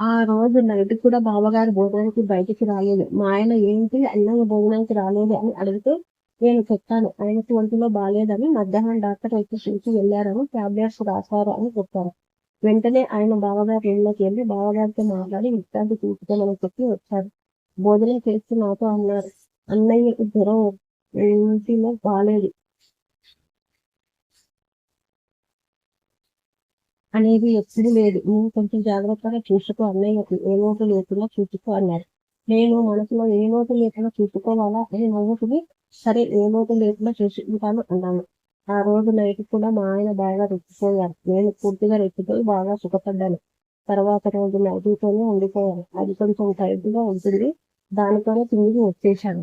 ఆ రోజు నైట్ కూడా బావగారు భోజనానికి బయటికి రాలేదు. మా ఆయన ఏంటి? అన్నయ్య భోజనానికి రాలేదు అని అడిగితే నేను చెప్పాను. ఆయనకి ఒంటిలో బాగాలేదని మధ్యాహ్నం డాక్టర్ వచ్చి చూసి వెళ్ళారని టాబ్లెట్స్ రాశారు అని చెప్పారు. వెంటనే ఆయన బావగారి రూమ్లోకి వెళ్ళి బావగారితో మాట్లాడి విశ్రాంతి తీసుకోమని చెప్పి వచ్చారు. భోజనం చేస్తూ నాతో అన్నారు. అన్నయ్యకు జ్వరం ఇంటిలో బాగాలేదు అనేది ఎప్పుడు లేదు. నువ్వు కొంచెం జాగ్రత్తగా చూసుకో అన్నయ్య. ఏ లోటు లేకుండా చూసుకో అన్నారు. నేను మనసులో ఏ లోటు లేకుండా చూసుకోవాలా? అని నవ్వుకుని సరే ఏ లోటు లేకుండా చూసుకుంటాను అన్నాను. ఆ రోజు నైట్ కూడా మా ఆయన బాగా రెచ్చిపోయారు. నేను పూర్తిగా రెచ్చిపోయి బాగా సుఖపడ్డాను. తర్వాత రోజు నైట్తోనే ఉండిపోయాను. అది కొంచెం టైట్గా ఉంటుంది. దానితోనే తిరిగి వచ్చేసాను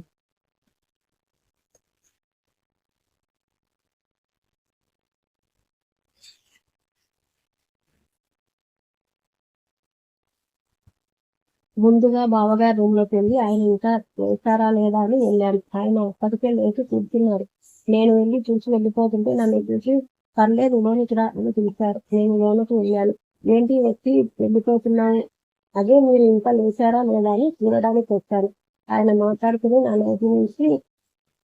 ముందుగా బావగారి రూమ్లోకి వెళ్ళి ఆయన ఇంకా లేచారా లేదా? అని వెళ్ళాను ఆయన అప్పటికే లేచి కూర్చున్నారు. నేను వెళ్ళి చూసి వెళ్ళిపోతుంటే నన్ను చూసి పర్లేదు లోనికి రా అని పిలిచారు. నేను లోనికి వెళ్ళాను. ఏంటి వచ్చి వెళ్ళిపోతున్నాను అదే మీరు ఇంకా లేచారా లేదా? అని చూడడానికి వచ్చాను. ఆయన మాట్లాడుకుని నా నోటి నుంచి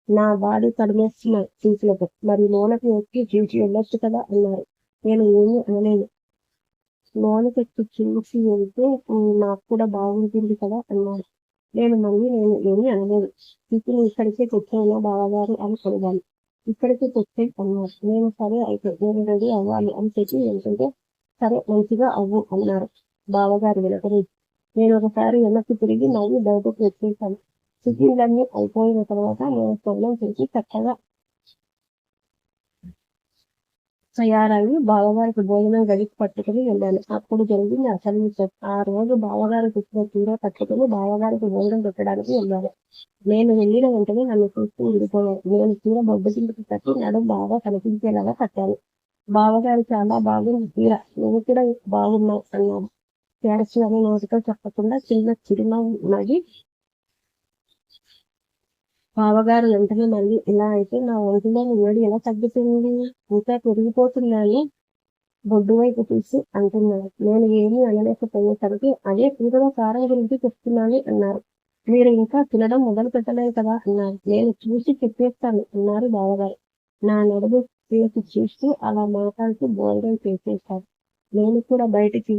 నా బాడీ తడిమేస్తున్నారు చూసినప్పుడు. మరి లోనకి వచ్చి చూసి వెళ్ళొచ్చు కదా అన్నారు. నేను ఏమీ అనలేదు. లోనికి వచ్చి చూసి వెళ్తే నాకు కూడా బాగుంటుంది కదా అన్నారు నేను మళ్ళీ నేను ఏమీ అనలేదు. ఇప్పుడు ఇక్కడికే తెచ్చాను బావగారు అని అడిగాను. ఇక్కడికి తెచ్చే అన్నారు నేను సరే అయితే నేను రెడీ అవ్వాలి అని చెప్పి వెళ్తుంటే సరే మంచిగా అవ్వు అన్నారు బావగారు వెనకరించి నేను ఒకసారి వెనక్కి తిరిగి నవ్వి బయటకు వచ్చేసాను. అన్ని అయిపోయిన తర్వాత నేను స్నానం చేసి చక్కగా తయారయ్యి బావగారికి భోజనం గదికి పట్టుకుని వెళ్ళాను. అప్పుడు జరిగింది అసలు విషయం. ఆ రోజు బావగారికి ఇచ్చిన చీర పట్టుకుని బావగారికి భోజనం పెట్టడానికి వెళ్ళాను. నేను వెళ్ళిన వెంటనే నన్ను చూస్తూ ఉండిపోయాను. నేను చీర బొడ్డు కిందకి కట్టి నడుం బాగా కనిపించేలాగా కట్టాను. బావగారు చాలా బాగుంది చీర నువ్వు కూడా బాగున్నావు అన్నాను థ్యాంక్స్ అని నోటితో చెప్పకుండా చిన్న చిరునవ్వు నవ్వి బావగారు వెంటనే మళ్ళీ ఇలా అయితే నా ఒంటిలోని వేడి ఎలా తగ్గుతుంది ఇంకా పెరిగిపోతున్నాయి. బొడ్డు వైపు చూసి అంటున్నాను నేను ఏమీ అనలేకపోయేసరికి అదే కూతురు కారం గురించి చెప్తున్నాను అన్నారు. మీరు ఇంకా తినడం మొదలు పెట్టలేదు కదా అన్నారు. నేను చూసి చెప్పేస్తాను అన్నారు బావగారు. నా నడుము చూస్తూ అలా మాట్లాడుతూ భోజనం చేసేశారు. నేను కూడా బయటికి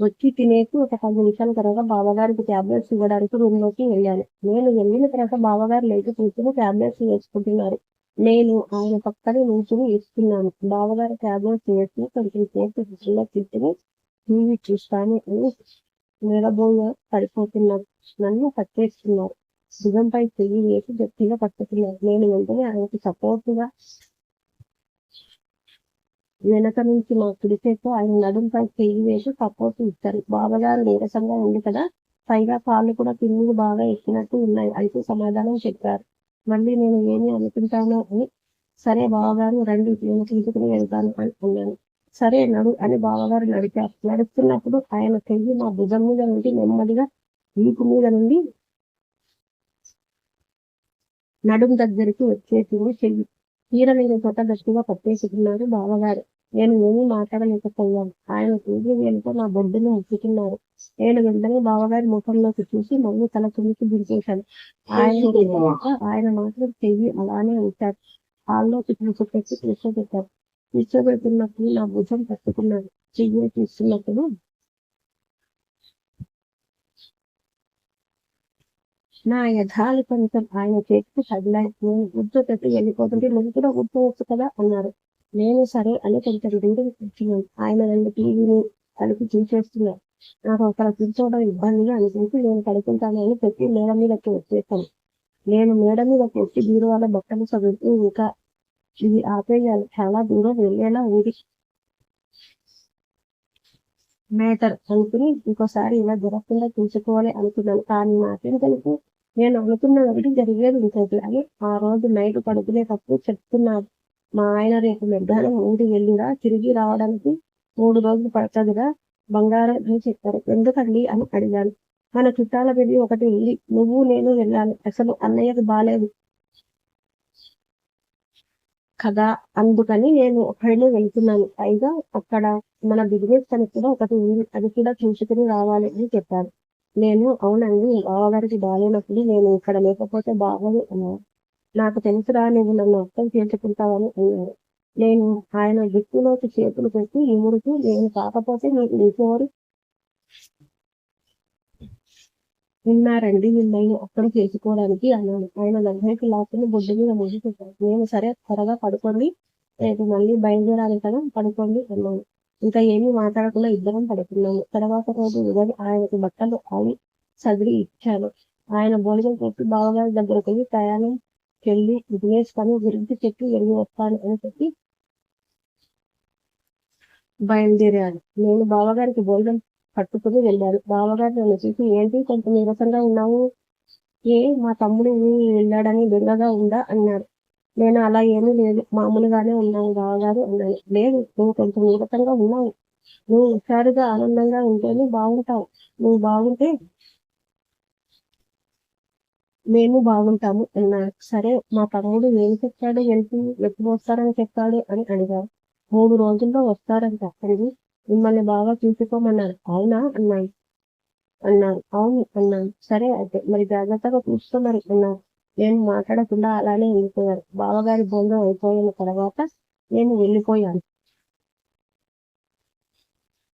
వచ్చి తినేసి ఒక పది నిమిషాల తర్వాత బావగారికి టాబ్లెట్స్ ఇవ్వడానికి రూమ్లోకి వెళ్ళాను. నేను వెళ్ళిన తర్వాత బావగారు లేచి కూర్చుని టాబ్లెట్స్ వేసుకుంటున్నారు. నేను ఆయన పక్కనే నుంచుని ఇస్తున్నాను బావగారు ట్యాబ్లెట్స్ వేసి కొంచెం సేపు కిచెన్లో తిట్టుని టీవీ చూస్తాను అని నిలబోగా పడిపోతున్నారు. నన్ను పట్టేస్తున్నారు. భుజంపై చెయ్యి వేసి గట్టిగా పట్టుకున్నారు. నేను వెంటనే ఆయనకి సపోర్ట్గా వెనక నుంచి మా కుడి ఆయన నడుంపై చెయ్యి వేసి సపోర్ట్ ఇస్తారు. బావగారు నీరసంగా ఉంది కదా పైగా కాళ్ళు కూడా కిందికి బాగా ఎక్కినట్టు ఉన్నాయి అయితే సమాధానం చెప్పారు. మళ్ళీ నేను ఏమి అనుకుంటానో అని సరే బావగారు రండి నేను తీసుకుని వెళ్తాను అని అన్నాను. సరే నడు అని బావగారు నడిచారు నడుస్తున్నప్పుడు ఆయన చెయ్యి మా భుజం మీద నుండి నెమ్మదిగా వీపు మీద నుండి నడుం దగ్గరికి వచ్చేసింది చెయ్యి. చీర మీద చోట గట్టిగా పట్టేసుకున్నారు బావగారు నేను ఏమీ మాట్లాడలేకపోయాను ఆయన చూసి వెళ్తే నా బొడ్డును ముట్టుకున్నారు నేను వెంటనే బావగారి ముఖంలోకి చూసి మళ్ళీ తల కిందికి దించేశాను ఆయన ఆయన మాత్రం చెయ్యి అలానే ఉంచారు హాల్లోకి తీసుకొచ్చి కూర్చోబెట్టారు కూర్చోబెట్టినప్పుడు నా భుజం పట్టుకున్నాడు చెయ్యి తీసుకున్నప్పుడు నా యథాలు కొంచెం ఆయన చేతికి తగిలాయి. నేను పెట్టి వెళ్ళిపోతుంటే నువ్వు కూడా కూర్చోవచ్చు కదా అన్నారు. నేను సరే అని కొంచెం దూరం కూర్చున్నాను ఆయన రెండు టీవీని కలిపి చూసేస్తున్నారు నాకు అక్కడ కూర్చోవడం ఇబ్బందిగా అనిపించి నేను కడుకుంటానని అని పెట్టి మేడ మీదకి వచ్చేసాను. నేను మేడ మీదకి వచ్చి బీరువాల బట్టలు చదువుతూ ఇంకా ఇది ఆపేయాలి. చాలా దూరం వెళ్ళేలా ఉంది. మేటర్ అనుకుని ఇంకోసారి ఇలా జరగకుండా చూసుకోవాలి అనుకున్నాను. కానీ నాకేం తెలుసు నేను అనుకున్న ఒకటి జరిగేది ఇంకోటి అని ఆ రోజు నైట్ పడుకునేటప్పుడు చెప్తున్నారు. మా ఆయన రేపు మధ్యాహ్నం ఊరి వెళ్ళిరా తిరిగి రావడానికి మూడు రోజులు పడుతుందిగా బంగారం అని చెప్పారు. ఎందుకండి అని అడిగాను. మన చుట్టాల పెళ్ళి ఒకటి వెళ్ళి నువ్వు నేను వెళ్ళాలి. అసలు అన్నయ్యకు బాలేదు. కదా అందుకని నేను ఒక్కడినే వెళ్తున్నాను. పైగా అక్కడ మన బిజినెస్ అని కూడా ఒకటి ఉంది. అది కూడా చూసుకుని రావాలి అని చెప్పారు. నేను అవునండి బావగారికి బాగాలేనప్పుడు నేను ఇక్కడ లేకపోతే బాగోదు అన్నాను నాకు తెలుసురా నువ్వు నన్ను అర్థం చేసుకుంటావని అన్నాడు. నేను ఆయన దిక్కులోకి చేతులు పెట్టి ఇముడుతూ నేను కాకపోతే నీకు ఇంకెవరు ఉన్నారండి? మిమ్మల్ని అక్కడ చేసుకోవడానికి అన్నాను ఆయన దగ్గరికి లాక్కుని బొడ్డు మీద ముగిపోతాడు నేను సరే త్వరగా పడుకోండి. రేపు మళ్ళీ బయలుదేరాలి కదా పడుకోండి అన్నాను ఇంకా ఏమీ మాట్లాడకుండా ఇద్దరం పడుకున్నాము. తర్వాత రోజు ఉదయం ఆయనకు బట్టలు అవి సదిరి ఇచ్చాను. ఆయన భోజనం పెట్టి బావగారి దగ్గరకు వెళ్ళి ప్రయాణం వెళ్ళి బిజినెస్ పని గురించి చెప్పి వెళ్ళి వస్తాను అని చెప్పి బయలుదేరాను నేను బావగారికి భోజనం పట్టుకుని వెళ్ళాను. బావగారు నన్ను చూసి ఏంటి కొంచెం నీరసంగా ఉన్నావు? ఏ మా తమ్ముడు వెళ్ళాడని బెంగగా ఉందా? అన్నారు. నేను అలా ఏమీ లేదు. మామూలుగానే ఉన్నాను. బావగారు అన్నాను లేదు నువ్వు కొంచెం నిరతంగా ఉన్నావు. నువ్వు హుషారుగా ఆనందంగా ఉంటేనే బాగుంటావు. నువ్వు బాగుంటే మేము బాగుంటాము అన్నారు సరే మా తమ్ముడు ఏం చెప్పాడు? వెళ్తూ ఎప్పుడు వస్తారని చెప్పాడు అని అడిగారు మూడు రోజుల్లో వస్తారంట. అండి మిమ్మల్ని బాగా చూసుకోమన్నారు. అవునా? అన్నాను. అన్నాను. అవును అన్నాను. సరే అయితే మరి జాగ్రత్తగా చూస్తున్నారు అన్నారు. నేను మాట్లాడకుండా అలానే వెళ్ళిపోయాను. బావగారి భోజనం అయిపోయిన తర్వాత నేను వెళ్ళిపోయాను.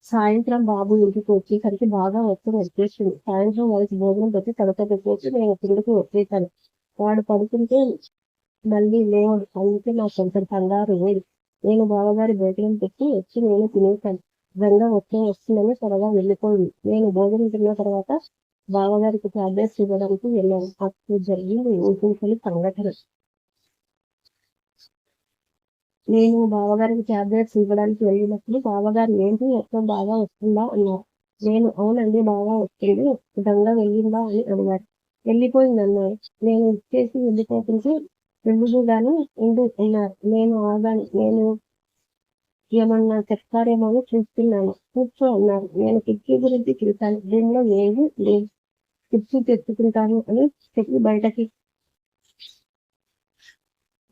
సాయంత్రం బాబు ఇంటికి వచ్చేసరికి బాగా ఒత్తిడి వచ్చేసింది సాయంత్రం వాళ్ళకి భోజనం పెట్టి తడత పెట్టేసి నేను కిందకి వచ్చేసాను. వాడు పడుకుంటే మళ్ళీ లేవడు. అందుకే నాకు కొంచెం కంగారు లేదు నేను బావగారి భోజనం పెట్టి వచ్చి నేను తినేసాను. గంగ వచ్చే వస్తుందని త్వరగా వెళ్ళిపోయింది. నేను భోజనం తిన్న తర్వాత బావగారికి టాబ్లెట్స్ ఇవ్వడానికి వెళ్ళాను. అప్పుడు జరిగింది ఊహించని సంఘటన. నేను బావగారికి టాబ్లెట్స్ ఇవ్వడానికి వెళ్ళినప్పుడు బావగారు ఏంటి? ఎక్కడ బాగా వస్తుందా? అన్నారు. నేను అవునండి బాగా వస్తుంది. విధంగా వెళ్ళిందా? అని అడిగారు. వెళ్ళిపోయింది అన్నారు నేను ఇచ్చేసి వెళ్ళిపోతుంటే వెళ్ళుగానే ఉండు అన్నారు. నేను ఆగాను. నేను ఏమన్నా చెప్తారేమో అని చూస్తున్నాను. కూర్చో అన్నారు. నేను కిటికీ గురించి చూశాను దీనిలో ఏమి లేదు. కిటికీ తెచ్చుకుంటాను అని చెప్పి బయటకి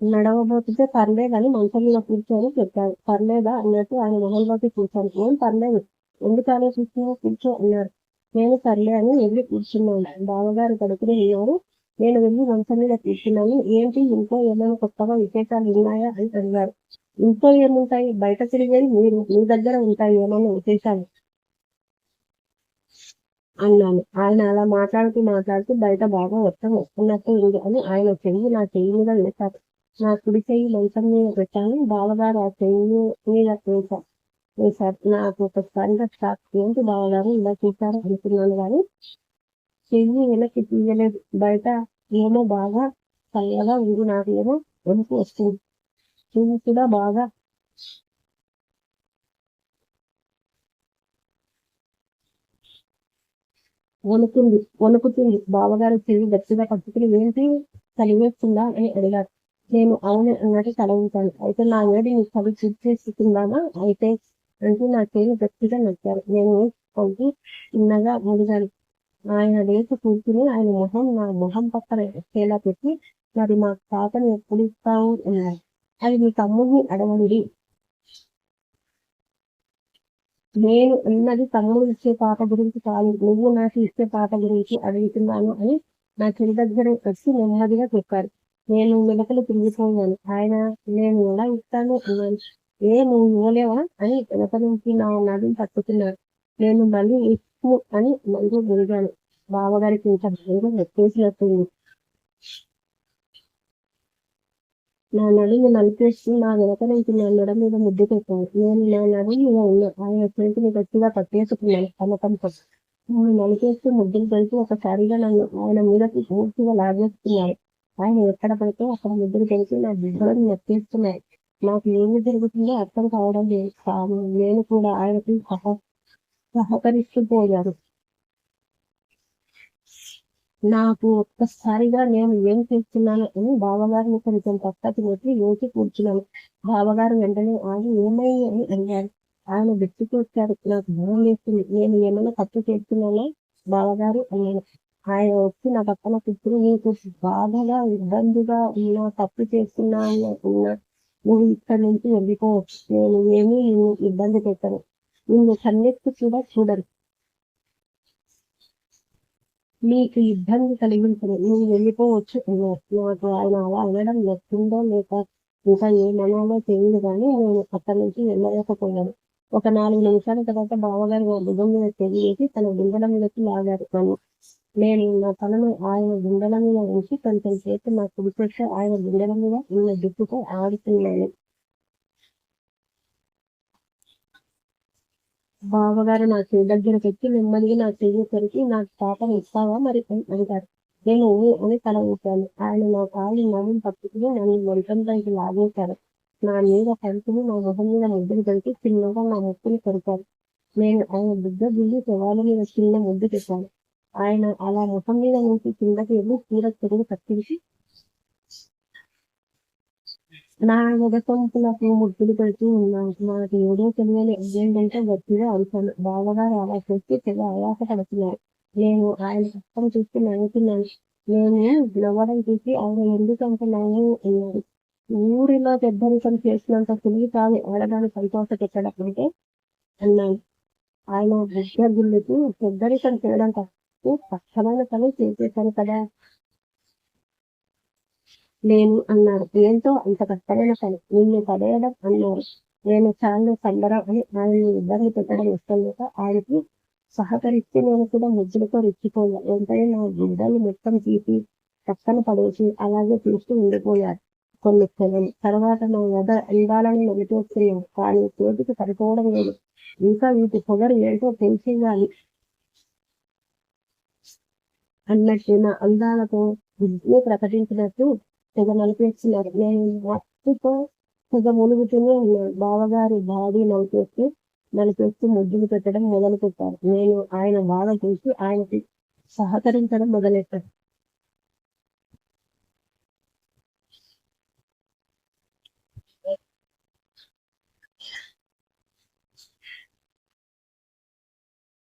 నడవబోతుంటే పర్లేదు మంచం మీద కూర్చొని చెప్పాడు. పర్లేదా అన్నట్టు ఆయన మొహంలోకి కూర్చొని ఏం పర్లేదు? ఎందుకనే ఆలోచిస్తున్నావు? కూర్చో అన్నారు నేను సర్లే అని వెళ్ళి కూర్చున్నాను. బావగారు పడుకుని ఉన్నారు నేను వెళ్ళి మంచం మీద కూర్చున్నాను. ఏంటి? ఇంట్లో ఏమైనా కొత్తగా విశేషాలు ఉన్నాయా? అని అడిగారు ఇంట్లో ఏముంటాయి? బయట తిరిగేది మీరు మీ దగ్గర ఉంటాయి ఏమైనా విశేషాలు? అన్నాను. ఆయన అలా మాట్లాడుతూ మాట్లాడుతూ బయట బాగా మొత్తం వస్తున్నట్టు ఉంది అని ఆయన చెయ్యి నా చెయ్యి మీద వేశారు. నా కుడి చెయ్యి మంచం మీద పెట్టాను. బావగారు ఆ చెయ్యి మీద వేశారు వేశారు. నాకు ఒకసారిగా షాక్ ఏంటి బావగారు? ఇలా చూశారు అనుకున్నాను కానీ చెయ్యి వెనక్కి తీయలేదు. బయట ఏమో బాగా చల్లగా ఉంది నాకు ఏమో వణుకు వస్తుంది. చెయ్యి కూడా బాగా వణుకుంది. వణుకుతుంది. బావగారు తిరిగి గట్టిగా పట్టుకుని ఏంటి? చలివేస్తుందా అని అడిగారు. నేను అవును అన్నట్టు తల ఉంటాను అయితే నా వేడి నీ చవి చేసుకుందామా అయితే అంటే నా చేతి గట్టిగా నచ్చారు నేను కొంచెం చిన్నగా ముడిగాను ఆయన లేచి కూర్చుని ఆయన మొహం నా మొహం పక్కన చేలా పెట్టి మరి మా తాతని ఎప్పుడు ఇస్తావు? అన్నారు. అది మీ తమ్ముడిని అడవండి నేను అన్నది తమ్ముడు ఇచ్చే పాట గురించి కాదు. నువ్వు నాకు ఇచ్చే పాట గురించి అడుగుతున్నాను అని నా చెల్లి దగ్గర వచ్చి నెమ్మదిగా చెప్పారు. నేను వెనకలు తిరిగిపోయాను ఆయన నేను ఎలా ఇస్తాను అన్నాను. ఏ నువ్వు ఇవ్వలేవా అని వెనక నుంచి నా నడుము పట్టుకున్నాను నేను మళ్ళీ ఇచ్చు అని మళ్ళీ పెరిగాను బావగారికి ఇంత భయంగా నెట్టేసినట్టుంది నా నడుము నలిపేసి నా వెనక నుంచి నా నడ మీద ముద్దు పెట్టాను నేను నా నడుము మీద ఉన్నా ఆయన చేతిని గట్టిగా పట్టేసుకున్నాను కనకంతో నేను నలిపేస్తూ ముద్దులు పెడితే ఒకసారిగా నన్ను ఆయన మీదకి పూర్తిగా లాగేస్తున్నారు. ఆయన ఎక్కడ పడితే అక్కడ ముద్దులు పెడితే నా బిడ్డలను నెప్పేస్తున్నాయి నాకు ఏమి జరుగుతుందో అర్థం కావడం లేదు. కాదు నేను కూడా ఆయనకి సహ సహకరిస్తూ పోయాను. నాకు ఒక్కసారిగా నేను ఏం చేస్తున్నాను అని బావగారిని కొంచెం పక్కకి పెట్టి లేచి కూర్చున్నాను. బావగారు వెంటనే ఆగి ఏమై అని అడిగారు ఆయన గట్టికి వచ్చారు. నాకు భయం వేస్తుంది. నేను ఏమైనా తప్పు చేస్తున్నానా? బావగారు అన్నాను ఆయన వచ్చి నా పక్కన కూర్చుని నీకు బాధగా ఇబ్బందిగా ఉన్నా తప్పు చేస్తున్నా ఉన్నా నువ్వు ఇక్కడి నుంచి వెళ్ళిపోవచ్చు నేను ఏమీ ఇబ్బంది పెట్టను. నిన్ను కన్నెత్తి కూడా చూడరు. మీకు ఇబ్బంది కలిగించను నువ్వు వెళ్ళిపోవచ్చు. నాకు ఆయన అలా అనడం నచ్చిందో లేక ఇంకా ఏమనాలో తెలియదు కానీ నేను అక్కడి నుంచి వెళ్ళలేకపోయాను. ఒక నాలుగు నిమిషాల తర్వాత బావగారు నా భుజం మీద తెలియజేసి తన గుండెల మీదకి లాగారు. నన్ను నేను నా తలను ఆయన గుండెల మీద ఉంచి కొంచెం సేపు నా కుడిపెట్టి ఆయన గుండెల మీద ఉన్న జుట్టుతో ఆడుతున్నాను. బావగారు నా చెయ్యి దగ్గర వచ్చి నెమ్మదిగా నా చెయ్యేసరికి నాకు పాపం ఇస్తావా మరి? అంటారు నేను అని తల ఊపాను. ఆయన నా కాళ్ళు నడుము పట్టుకుని నన్ను మంచంపైకి లాగేశారు. నా మీద కలుపుని నా ముఖం మీద ముద్దులు కలిపి చిన్నగా నా ముక్కుని కొరికారు నేను ఆయన బుద్ధ దిగి శవాల మీద చిన్న ముద్దు పెట్టాను. ఆయన అలా ముఖం మీద నుంచి కిందకి వెళ్ళి చీర తిరిగి కట్టించి నా ఎగసొంపులకు ముద్దులు పెడుతూ ఉన్నాను నాకు ఏదో తెలియని ఏంటంటే గట్టిగా అరిచాను బావగారు రావాల్సి చేసి తెగ ఆయాస పడుతున్నారు నేను ఆయన పక్కన చూసి నవ్వుతున్నాను నేను నవ్వడం చూసి ఆయన ఎందుకంటే నవ్వు అన్నారు ఊరిలో పెద్దరికం చేసినంత సులువు కాదు ఆడదాన్ని సంతోష పెట్టడం అంటే అన్నాను ఆయన విద్యార్థులకు పెద్ద పెద్దరికం చేయడం కష్టమైన పని చేసేశాను కదా నేను అన్నారు. ఏంటో అంత కష్టమైన పని. నిన్ను పడేయడం అన్నారు. నేను చాలా సంబరం అని ఆయన ఇబ్బంది పెట్టడం ఇష్టం లేక ఆయనకి సహకరిస్తే నేను కూడా ముద్దులతో రెచ్చిపోయా వెంటనే నా గుడ్డలు మొత్తం తీసి పక్కన పడేసి అలాగే చూస్తూ ఉండిపోయారు. కొన్ని క్షణం తర్వాత నా వద అందాలను నలిపేస్తున్నాను కానీ చేతికి సరిపోవడం లేదు. ఇంకా వీటి పొగరు ఏంటో తెలిసేయాలి అన్నట్టు నా అందాలతో బుద్ధిని ప్రకటించినట్టు తెగ నలిపేస్తున్నారు. నేను మత్తుతో తెగ మునుగుతూనే ఉన్నాను బావగారి బాడీ నలిపేస్తూ నలిపేస్తూ ముద్దులు పెట్టడం మొదలు పెట్టారు నేను ఆయన బాధ చూసి ఆయనకి సహకరించడం మొదలెట్టాను.